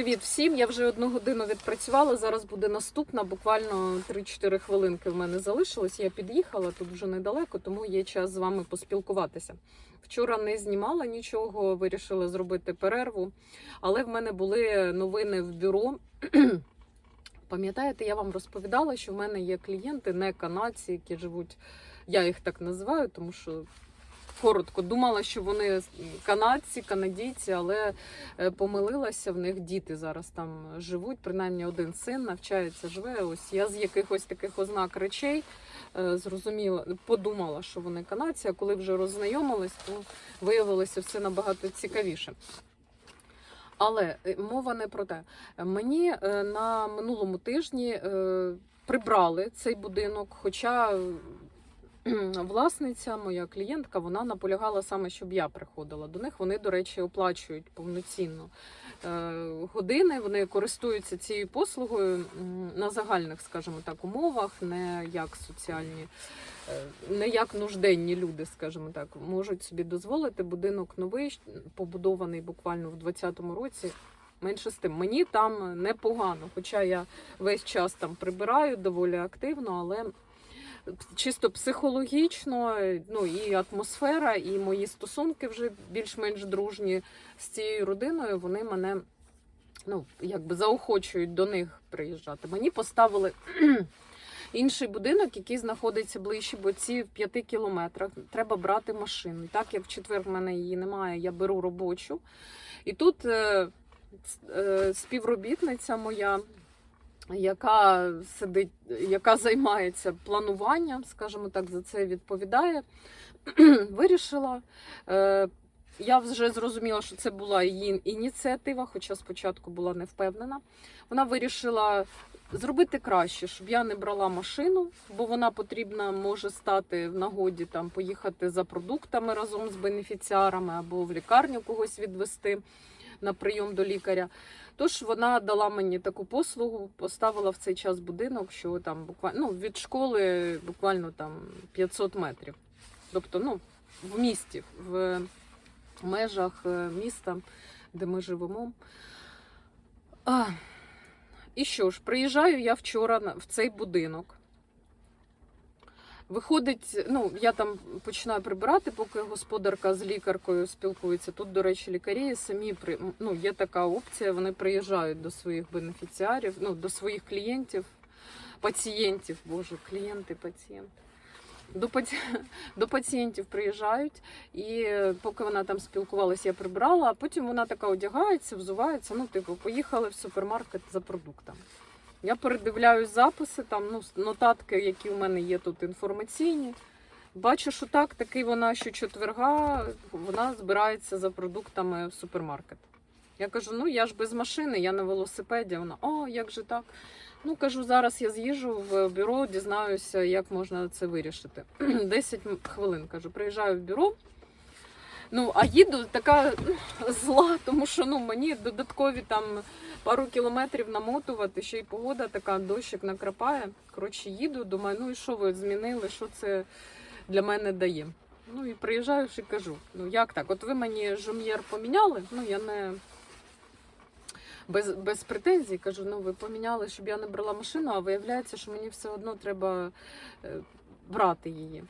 Привіт всім! Я вже одну годину відпрацювала. Зараз буде наступна. Буквально 3-4 хвилинки в мене залишилось. Я під'їхала тут вже недалеко, тому є час з вами поспілкуватися. Вчора не знімала нічого, вирішила зробити перерву, але в мене були новини в бюро. Пам'ятаєте, я вам розповідала, що в мене є клієнти, не канадці, які живуть. Я їх так називаю, тому що коротко думала, що вони канадці, канадійці, але е, помилилася. В них діти зараз там живуть. Принаймні один син навчається, живе. Ось я з якихось таких ознак речей е, зрозуміла, подумала, що вони канадці. А коли вже роззнайомилась, то виявилося все набагато цікавіше. Але е, мова не про те. Мені на минулому тижні прибрали цей будинок, хоча власниця, моя клієнтка, вона наполягала саме, щоб я приходила до них. Вони, до речі, оплачують повноцінно е, години. Вони користуються цією послугою на загальних, скажімо так, умовах, не як соціальні, е, не як нужденні люди, скажімо так, можуть собі дозволити. Будинок новий, побудований буквально в 2020 році. Менше з тим, мені там непогано, хоча я весь час там прибираю доволі активно, але чисто психологічно, ну і атмосфера, і мої стосунки вже більш-менш дружні з цією родиною, вони мене ну, якби заохочують до них приїжджати. Мені поставили інший будинок, який знаходиться ближче, бо ці в п'яти кілометрах. Треба брати машину. Так як в четвер в мене її немає, я беру робочу. І тут е, е, співробітниця моя яка сидить, яка займається плануванням, скажімо так, за це відповідає, вирішила. Е, я вже зрозуміла, що це була її ініціатива, хоча спочатку була не впевнена. Вона вирішила зробити краще, щоб я не брала машину, бо вона потрібна може стати в нагоді там поїхати за продуктами разом з бенефіціарами або в лікарню когось відвести на прийом до лікаря. Тож вона дала мені таку послугу, поставила в цей час будинок, що там буквально ну, від школи буквально там 500 метрів. Тобто, ну, в місті, в межах е, міста, де ми живемо. А, і що ж, приїжджаю я вчора в цей будинок. Виходить, ну я там починаю прибирати, поки господарка з лікаркою спілкується. Тут, до речі, лікарі самі при ну є така опція. Вони приїжджають до своїх бенефіціарів, ну до своїх клієнтів, пацієнтів, боже, клієнти, пацієнти. До, паці... до пацієнтів приїжджають, і поки вона там спілкувалася, я прибрала, а потім вона така одягається, взувається. Ну, типу, поїхали в супермаркет за продуктами. Я передивляюсь записи, там ну, нотатки, які в мене є тут інформаційні. Бачу, що так, таки вона щочетверга вона збирається за продуктами в супермаркет. Я кажу: ну я ж без машини, я на велосипеді. Вона, о, як же так? Ну, кажу, зараз я з'їжджу в бюро, дізнаюся, як можна це вирішити. 10 хвилин кажу, приїжджаю в бюро. Ну, а їду така ну, зла, тому що ну, мені додаткові там пару кілометрів намотувати, ще й погода така, дощик накрапає. Коротше, їду, думаю, ну і що ви змінили, що це для мене дає. Ну і приїжджаю і кажу: ну як так? От ви мені жум'єр поміняли, ну я не без, без претензій кажу, ну ви поміняли, щоб я не брала машину, а виявляється, що мені все одно треба е, брати її.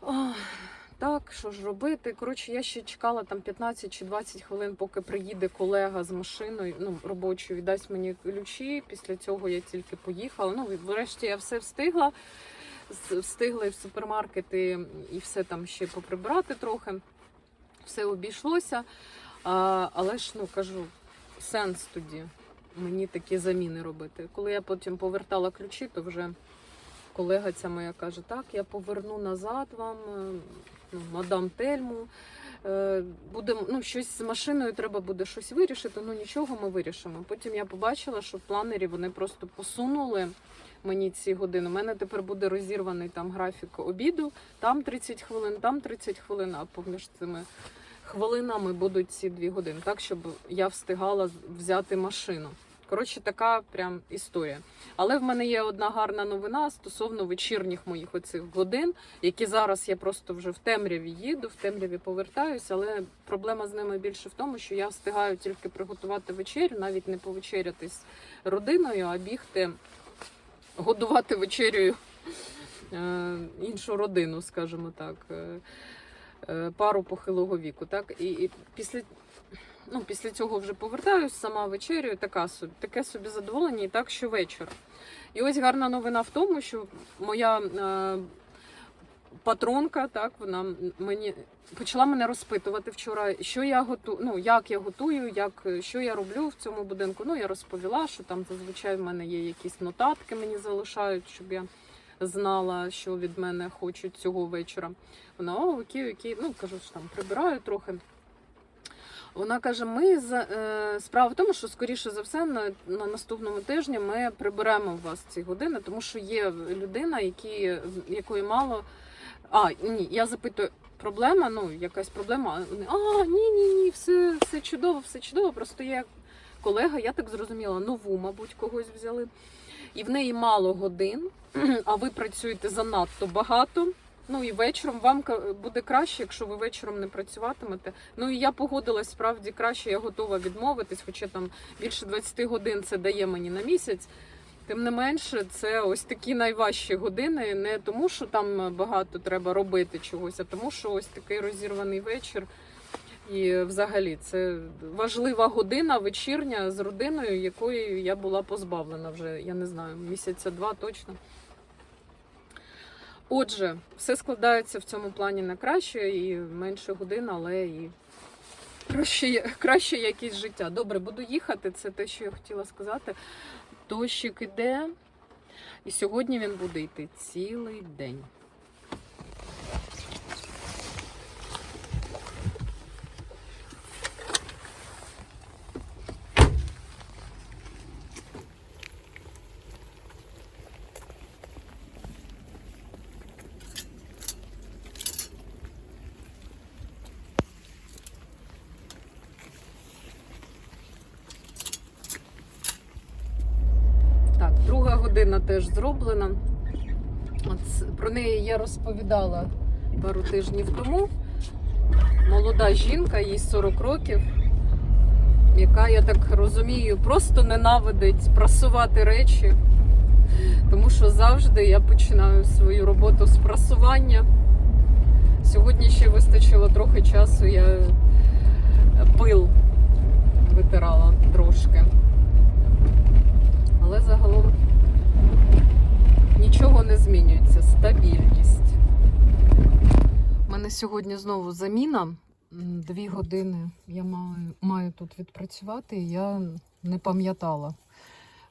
Ох, що ж робити? Коротше, я ще чекала там 15 чи 20 хвилин, поки приїде колега з машиною, ну, робочою, віддасть мені ключі. Після цього я тільки поїхала. Ну, врешті я все встигла. Встигла і в супермаркети, і все там ще поприбрати трохи. Все обійшлося. А, але ж, ну кажу, сенс тоді мені такі заміни робити. Коли я потім повертала ключі, то вже колега ця моя каже: так, я поверну назад вам, е, ну, мадам Тельму. Е, Буде, ну, щось з машиною треба буде щось вирішити, ну нічого ми вирішимо. Потім я побачила, що в планері вони просто посунули мені ці години. У мене тепер буде розірваний там графік обіду, там 30 хвилин, там 30 хвилин, а поміж цими хвилинами будуть ці дві години, так щоб я встигала взяти машину. Коротше, така прям історія. Але в мене є одна гарна новина стосовно вечірніх моїх оцих годин, які зараз я просто вже в темряві їду, в темряві повертаюся. Але проблема з ними більше в тому, що я встигаю тільки приготувати вечерю, навіть не повечеряти з родиною, а бігти годувати вечерю е, іншу родину, скажімо так, е, е, пару похилого віку. Так? І, і після, ну, після цього вже повертаюсь, сама вечерю, така таке собі задоволення, і так щовечора. І ось гарна новина в тому, що моя е, патронка, так, вона мені почала мене розпитувати вчора, що я готую, ну як я готую, як що я роблю в цьому будинку. Ну я розповіла, що там зазвичай в мене є якісь нотатки, мені залишають, щоб я знала, що від мене хочуть цього вечора. Вона о, окей, окей. Ну кажу, що там прибираю трохи. Вона каже: ми за е, справа в тому, що скоріше за все на, на наступному тижні ми приберемо у вас ці години, тому що є людина, які, якої мало. А, ні, я запитую, проблема, ну, якась проблема. А ні, ні, ні, все, все чудово, все чудово. Просто є колега, я так зрозуміла, нову, мабуть, когось взяли. І в неї мало годин, а ви працюєте занадто багато. Ну і вечором вам буде краще, якщо ви вечором не працюватимете. Ну і я погодилась, справді краще, я готова відмовитись, хоча там більше 20 годин це дає мені на місяць. Тим не менше, це ось такі найважчі години, не тому, що там багато треба робити чогось, а тому, що ось такий розірваний вечір. І взагалі це важлива година вечірня з родиною, якої я була позбавлена вже, я не знаю, місяця два точно. Отже, все складається в цьому плані на краще і менше годин, але і краще, краще якість життя. Добре, буду їхати. Це те, що я хотіла сказати. Дощик іде, і сьогодні він буде йти цілий день. Так, друга година теж зроблена. От про неї я розповідала пару тижнів тому. Молода жінка, їй 40 років, яка, я так розумію, просто ненавидить прасувати речі. Тому що завжди я починаю свою роботу з прасування. Сьогодні ще вистачило трохи часу, я пил витирала трошки. Але загалом нічого не змінюється. Стабільність. У мене сьогодні знову заміна. Дві години я маю, маю тут відпрацювати. Я не пам'ятала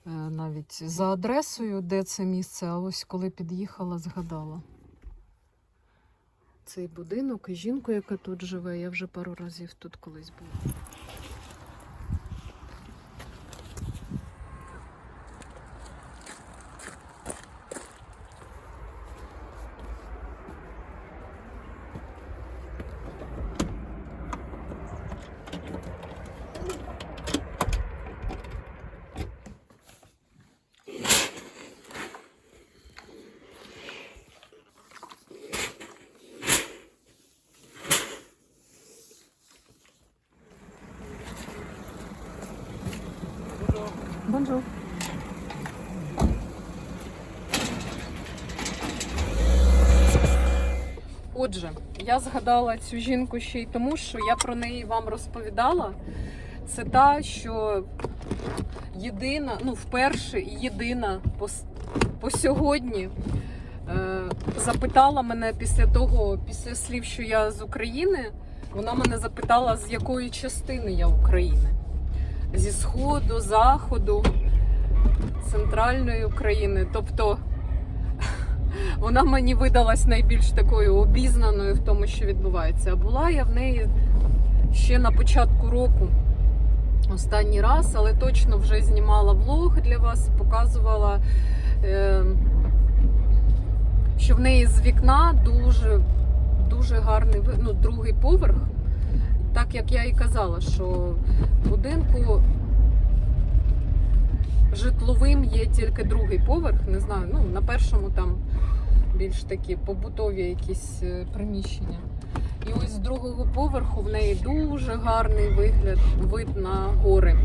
е, навіть за адресою, де це місце, а ось коли під'їхала, згадала. Цей будинок і жінку, яка тут живе, я вже пару разів тут колись була. Бонжур. Отже, я згадала цю жінку ще й тому, що я про неї вам розповідала. Це та, що єдина, ну, вперше єдина по, по сьогодні е, запитала мене після того, після слів, що я з України, вона мене запитала, з якої частини я України. Зі сходу, заходу, центральної України. Тобто вона мені видалась найбільш такою обізнаною в тому, що відбувається. А була я в неї ще на початку року останній раз, але точно вже знімала влог для вас, показувала, е, що в неї з вікна дуже, дуже гарний ну, другий поверх. Так як я і казала, що будинку житловим є тільки другий поверх. Не знаю, ну на першому там більш такі побутові якісь е, приміщення. І ось з другого поверху в неї дуже гарний вигляд, вид на гори.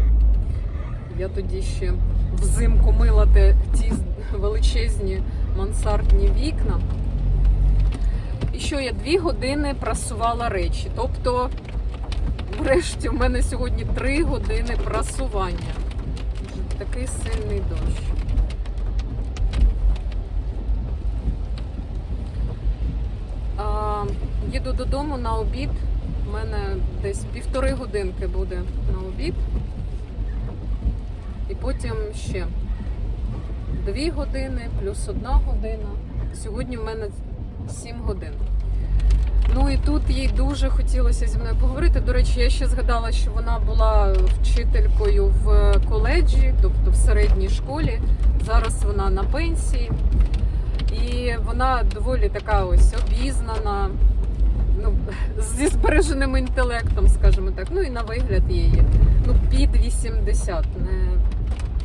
Я тоді ще взимку мила ті величезні мансардні вікна. І що я дві години прасувала речі. Тобто, врешті, в мене сьогодні три години прасування. Такий сильний дощ. А, їду додому на обід. У мене десь півтори годинки буде на обід. І потім ще дві години плюс одна година. Сьогодні в мене 7 годин. Ну і тут їй дуже хотілося зі мною поговорити. До речі, я ще згадала, що вона була вчителькою в коледжі, тобто в середній школі. Зараз вона на пенсії. І вона доволі така ось обізнана, ну, зі збереженим інтелектом, скажімо так. Ну і на вигляд її. Ну, під 80. Не...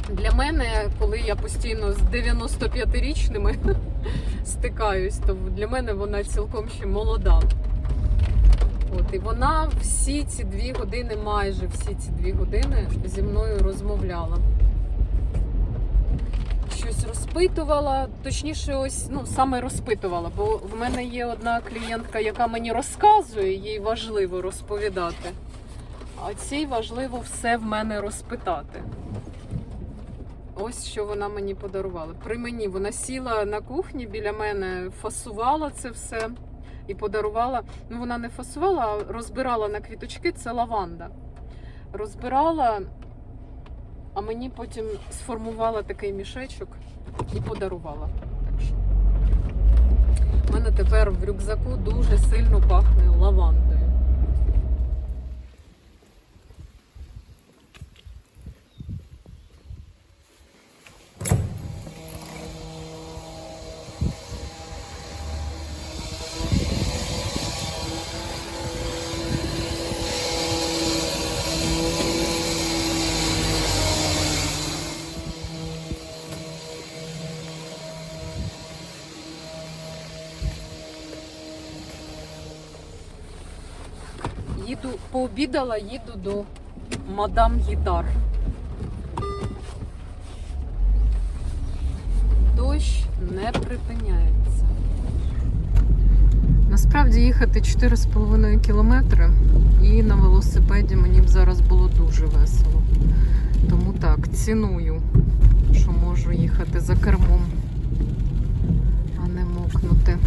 Для мене, коли я постійно з 95-річними стикаюсь, то для мене вона цілком ще молода. От, і вона всі ці дві години, майже всі ці дві години зі мною розмовляла. Щось розпитувала, точніше, ось ну саме розпитувала, бо в мене є одна клієнтка, яка мені розказує, їй важливо розповідати. А цій важливо все в мене розпитати. Ось що вона мені подарувала. При мені вона сіла на кухні біля мене, фасувала це все і подарувала. Ну, вона не фасувала, а розбирала на квіточки, це лаванда. Розбирала, а мені потім сформувала такий мішечок і подарувала. Так що у мене тепер в рюкзаку дуже сильно пахне лавандою. Їду, пообідала, їду до мадам Гітар. Дощ не припиняється. Насправді їхати 4,5 кілометри і на велосипеді мені б зараз було дуже весело. Тому так, ціную, що можу їхати за кермом, а не мокнути.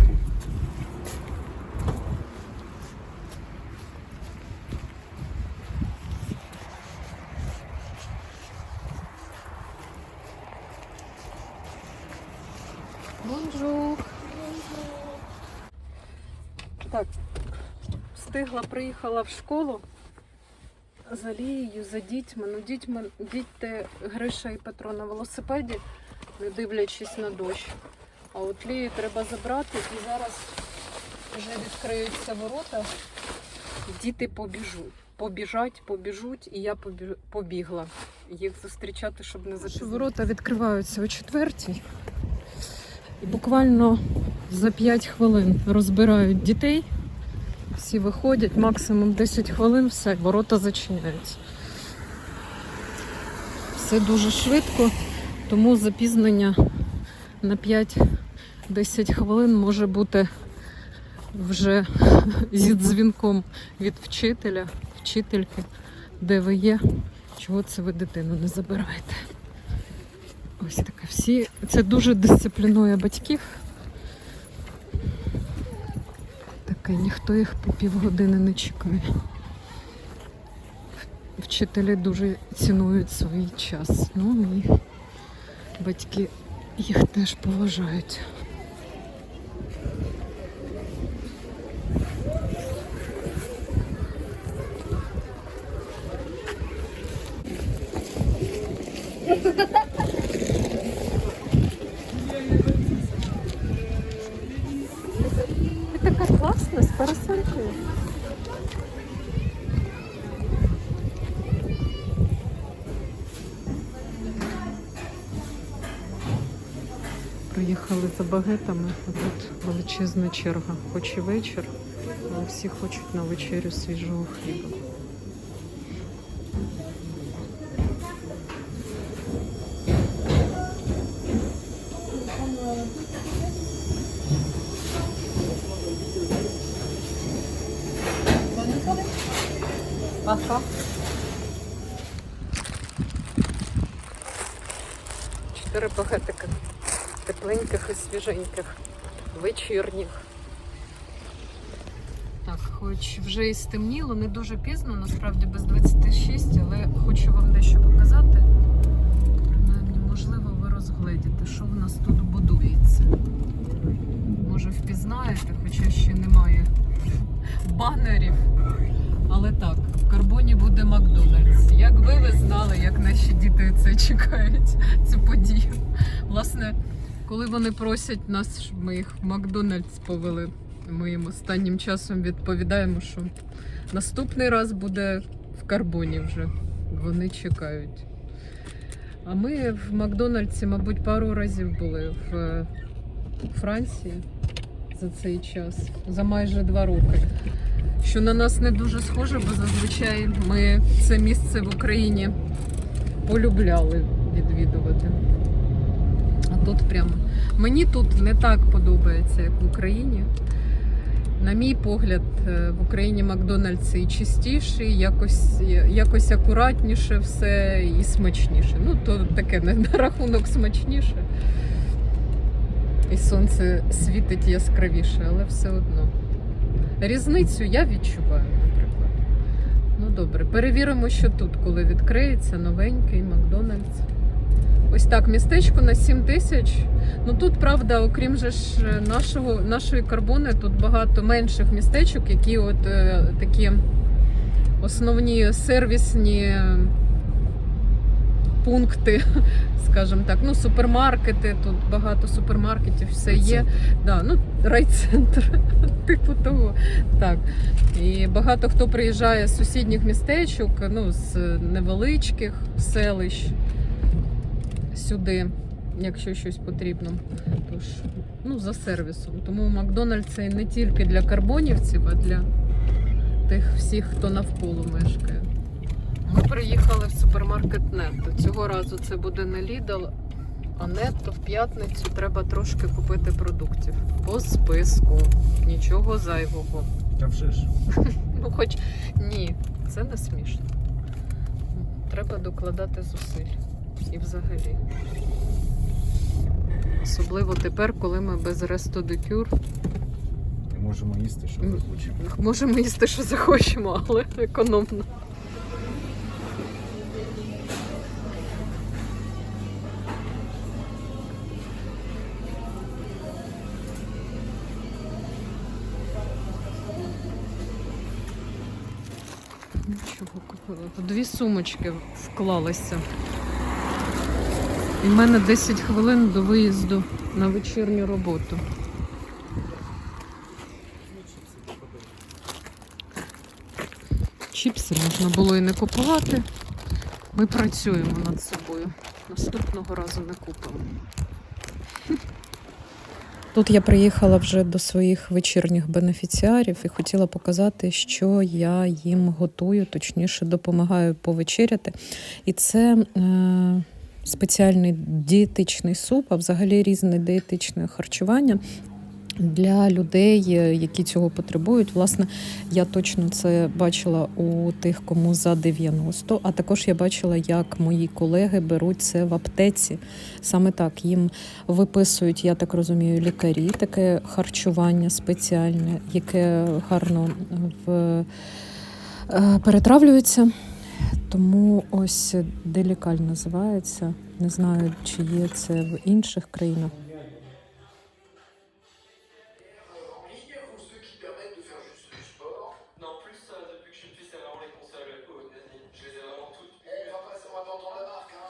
Бонжур. Так, встигла, приїхала в школу за Лією, за дітьми. Ну, дітьми, діти Гриша і Петро на велосипеді, не дивлячись на дощ. А от Лію треба забрати і зараз вже відкриються ворота. Діти побіжуть. Побіжать, побіжуть, і я побігла їх зустрічати, щоб не запізнитися. Ворота відкриваються о четвертій. І буквально за 5 хвилин розбирають дітей. Всі виходять, максимум 10 хвилин, все, ворота зачиняються. Все дуже швидко, тому запізнення на 5-10 хвилин може бути вже зі дзвінком від вчителя, вчительки, де ви є, чого це ви дитину не забираєте. Ось таке всі. Це дуже дисциплінує батьків. Таке, ніхто їх по півгодини не чекає. Вчителі дуже цінують свій час. Ну і батьки їх теж поважають. Багетами, тут величезна черга. Хоч і вечір, але всі хочуть на вечерю свіжого хліба. Ага. Чотири багетика тепленьких і свіженьких, вечірніх. Так, хоч вже і стемніло, не дуже пізно, насправді без 26, але хочу вам дещо показати. Принаймні, можливо, ви розгледіте, що в нас тут будується. Може, впізнаєте, хоча ще немає банерів. Але так, в карбоні буде Макдональдс. Якби ви знали, як наші діти це чекають, цю подію. Власне, коли вони просять нас, щоб ми їх в Макдональдс повели, ми їм останнім часом відповідаємо, що наступний раз буде в карбоні вже. Вони чекають. А ми в Макдональдсі, мабуть, пару разів були в е, Франції за цей час, за майже два роки. Що на нас не дуже схоже, бо зазвичай ми це місце в Україні полюбляли відвідувати. Тут прямо. Мені тут не так подобається, як в Україні. На мій погляд, е, в Україні Макдональдс і чистіший, якось, якось акуратніше все і смачніше. Ну, то таке на рахунок смачніше. І сонце світить яскравіше, але все одно. Різницю я відчуваю, наприклад. Ну добре, перевіримо, що тут, коли відкриється новенький Макдональдс. Ось так, містечко на 7 тисяч. Ну тут, правда, окрім же ж нашого, нашої карбони, тут багато менших містечок, які от е, такі основні сервісні пункти, скажімо так. Ну, супермаркети, тут багато супермаркетів, все є. Да, ну, райцентр, типу того. Так. І багато хто приїжджає з сусідніх містечок, ну, з невеличких селищ сюди, якщо щось потрібно. Тож, ну, за сервісом. Тому Макдональдс це не тільки для карбонівців, а для тих всіх, хто навколо мешкає. Ми приїхали в супермаркет Нетто. Цього разу це буде не Lidl, а Нетто в п'ятницю треба трошки купити продуктів. По списку. Нічого зайвого. А вже ж. Ну, хоч ні, це не смішно. Треба докладати зусиль. І взагалі. Особливо тепер, коли ми без рестодикюр І можемо їсти, що захочемо. можемо їсти, що захочемо, але економно. Нічого купила. Дві сумочки вклалися. І в мене 10 хвилин до виїзду на вечірню роботу. Чіпси можна було і не купувати. Ми працюємо над собою. Наступного разу не купимо. Тут я приїхала вже до своїх вечірніх бенефіціарів і хотіла показати, що я їм готую, точніше допомагаю повечеряти. І це е, спеціальний дієтичний суп, а взагалі різне дієтичне харчування. Для людей, е, які цього потребують, власне, я точно це бачила у тих, кому за 90, а також я бачила, як мої колеги беруть це в аптеці. Саме так їм виписують, я так розумію, лікарі таке харчування спеціальне, яке гарно в, е, перетравлюється. Тому ось делікаль називається. Не знаю, чи є це в інших країнах. ou ceux qui permettent de faire juste du sport Non, plus euh, depuis que je suis petit, c'est vraiment les consoles euh, aux États-Unis. Je les ai vraiment toutes. Eh, va pas, on va pas entendre la marque, hein.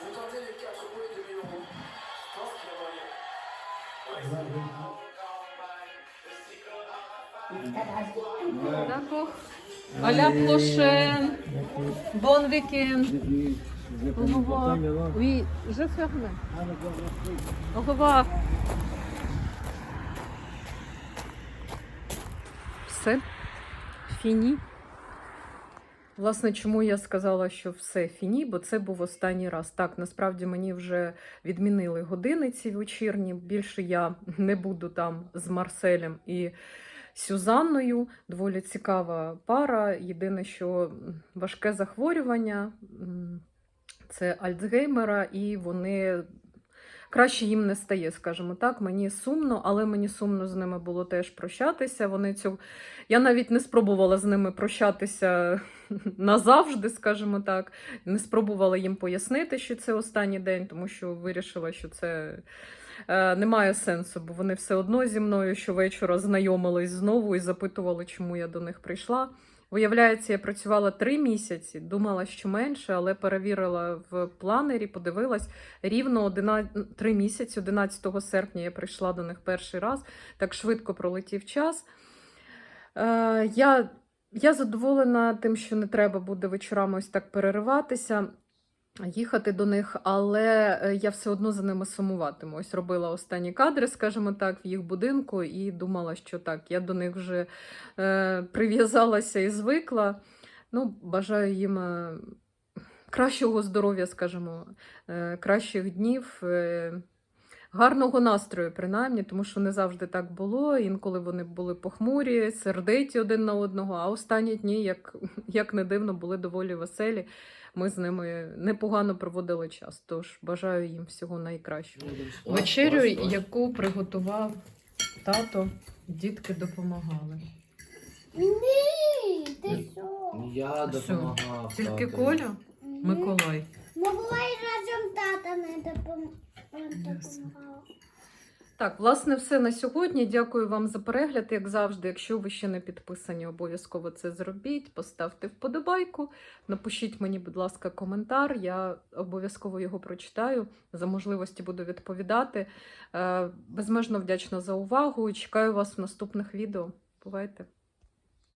Vous tentez les 4 boules de 1000 euros. Je pense qu'il y a moyen. D'accord. Prochaine. Bon week-end. Au. Oui, je ferme. Au revoir. Все. Фіні. Власне, чому я сказала, що все фіні, бо це був останній раз. Так, насправді мені вже відмінили години ці вечірні. Більше я не буду там з Марселем і Сюзанною. Доволі цікава пара. Єдине, що важке захворювання це Альцгеймера, і вони. Краще їм не стає, скажімо так. Мені сумно, але мені сумно з ними було теж прощатися. Вони цю... Я навіть не спробувала з ними прощатися назавжди, скажімо так. Не спробувала їм пояснити, що це останній день, тому що вирішила, що це немає сенсу, бо вони все одно зі мною щовечора знайомились знову і запитували, чому я до них прийшла. Виявляється, я працювала три місяці, думала, що менше, але перевірила в планері, подивилась рівно 11, три місяці, 11 серпня я прийшла до них перший раз. Так швидко пролетів час. Е, я, я задоволена тим, що не треба буде вечорами ось так перериватися. Їхати до них, але е, я все одно за ними сумуватиму. Ось робила останні кадри, скажімо так, в їх будинку, і думала, що так, я до них вже е, прив'язалася і звикла. Ну, бажаю їм е, кращого здоров'я, скажімо, е, кращих днів, гарного настрою, принаймні, тому що не завжди так було. Інколи вони були похмурі, сердиті один на одного, а останні дні, як, як не дивно, були доволі веселі. Ми з ними непогано проводили час. Тож бажаю їм всього найкращого. Вечерю, яку приготував тато, дітки допомагали. Ні, ти що? Я допомагав. Тільки. Коля, Миколай. Могла й разом тата не допом- Так, власне, все на сьогодні. Дякую вам за перегляд. Як завжди, якщо ви ще не підписані, обов'язково це зробіть. Поставте вподобайку, напишіть мені, будь ласка, коментар. Я обов'язково його прочитаю. За можливості буду відповідати. Е, Безмежно вдячна за увагу. і Чекаю вас в наступних відео. Бувайте!